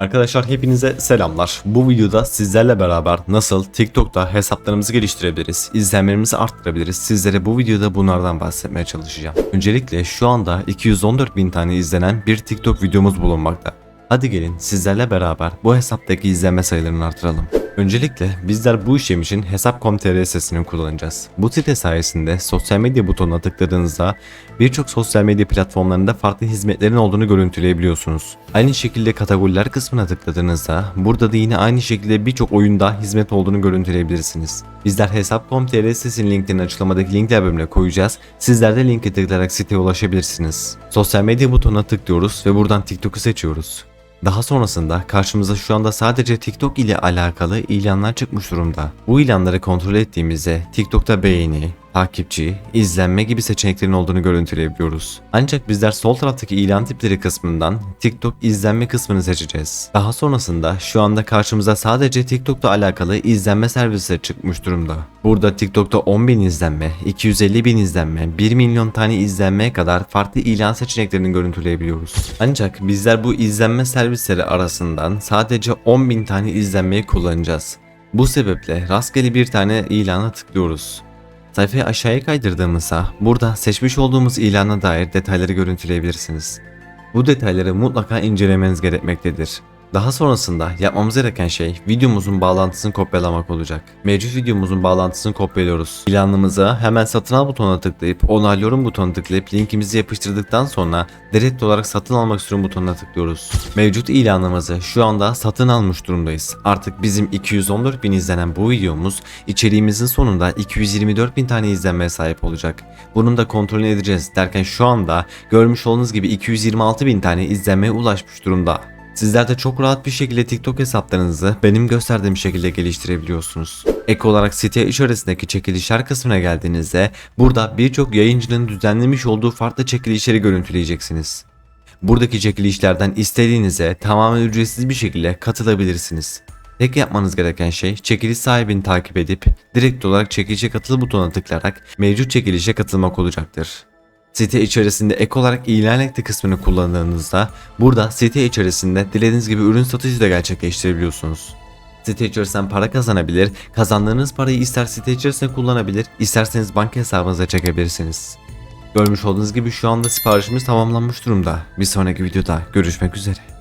Arkadaşlar hepinize selamlar. Bu videoda sizlerle beraber nasıl TikTok'ta hesaplarımızı geliştirebiliriz, izlenmelerimizi arttırabiliriz. Sizlere bu videoda bunlardan bahsetmeye çalışacağım. Öncelikle şu anda 214 bin tane izlenen bir TikTok videomuz bulunmakta. Hadi gelin sizlerle beraber bu hesaptaki izlenme sayılarını artıralım. Öncelikle bizler bu işlem için hesap.com.tr sitesini kullanacağız. Bu site sayesinde sosyal medya butonuna tıkladığınızda birçok sosyal medya platformlarında farklı hizmetlerin olduğunu görüntüleyebiliyorsunuz. Aynı şekilde kategoriler kısmına tıkladığınızda burada da yine aynı şekilde birçok oyunda hizmet olduğunu görüntüleyebilirsiniz. Bizler hesap.com.tr sitesinin linklerini açıklamadaki linkler bölümüne koyacağız. Sizler de linke tıklayarak siteye ulaşabilirsiniz. Sosyal medya butonuna tıklıyoruz ve buradan TikTok'u seçiyoruz. Daha sonrasında karşımıza şu anda sadece TikTok ile alakalı ilanlar çıkmış durumda. Bu ilanları kontrol ettiğimizde TikTok'ta beğeni, takipçi, izlenme gibi seçeneklerin olduğunu görüntüleyebiliyoruz. Ancak bizler sol taraftaki ilan tipleri kısmından TikTok izlenme kısmını seçeceğiz. Daha sonrasında şu anda karşımıza sadece TikTok'ta alakalı izlenme servisleri çıkmış durumda. Burada TikTok'ta 10.000 izlenme, 250 bin izlenme, 1 milyon tane izlenmeye kadar farklı ilan seçeneklerini görüntüleyebiliyoruz. Ancak bizler bu izlenme servisleri arasından sadece 10.000 tane izlenmeyi kullanacağız. Bu sebeple rastgele bir tane ilana tıklıyoruz. Sayfayı aşağıya kaydırdığımızda burada seçmiş olduğumuz ilana dair detayları görüntüleyebilirsiniz. Bu detayları mutlaka incelemeniz gerekmektedir. Daha sonrasında yapmamız gereken şey videomuzun bağlantısını kopyalamak olacak. Mevcut videomuzun bağlantısını kopyalıyoruz. İlanımıza hemen satın al butonuna tıklayıp onaylıyorum butonuna tıklayıp linkimizi yapıştırdıktan sonra direkt olarak satın almak istiyorum butonuna tıklıyoruz. Mevcut ilanımızı şu anda satın almış durumdayız. Artık bizim 214 bin izlenen bu videomuz içeriğimizin sonunda 224 bin tane izlenmeye sahip olacak. Bunun da kontrolünü edeceğiz derken şu anda görmüş olduğunuz gibi 226 bin tane izlenmeye ulaşmış durumda. Sizler de çok rahat bir şekilde TikTok hesaplarınızı benim gösterdiğim şekilde geliştirebiliyorsunuz. Ek olarak site içerisindeki çekilişler kısmına geldiğinizde burada birçok yayıncının düzenlemiş olduğu farklı çekilişleri görüntüleyeceksiniz. Buradaki çekilişlerden istediğinize tamamen ücretsiz bir şekilde katılabilirsiniz. Tek yapmanız gereken şey çekiliş sahibini takip edip direkt olarak çekilişe katıl butonuna tıklayarak mevcut çekilişe katılmak olacaktır. Site içerisinde ek olarak ilan ekle kısmını kullandığınızda burada site içerisinde dilediğiniz gibi ürün satışı da gerçekleştirebiliyorsunuz. Site içerisinden para kazanabilir, kazandığınız parayı ister site içerisinde kullanabilir, isterseniz banka hesabınıza çekebilirsiniz. Görmüş olduğunuz gibi şu anda siparişimiz tamamlanmış durumda. Bir sonraki videoda görüşmek üzere.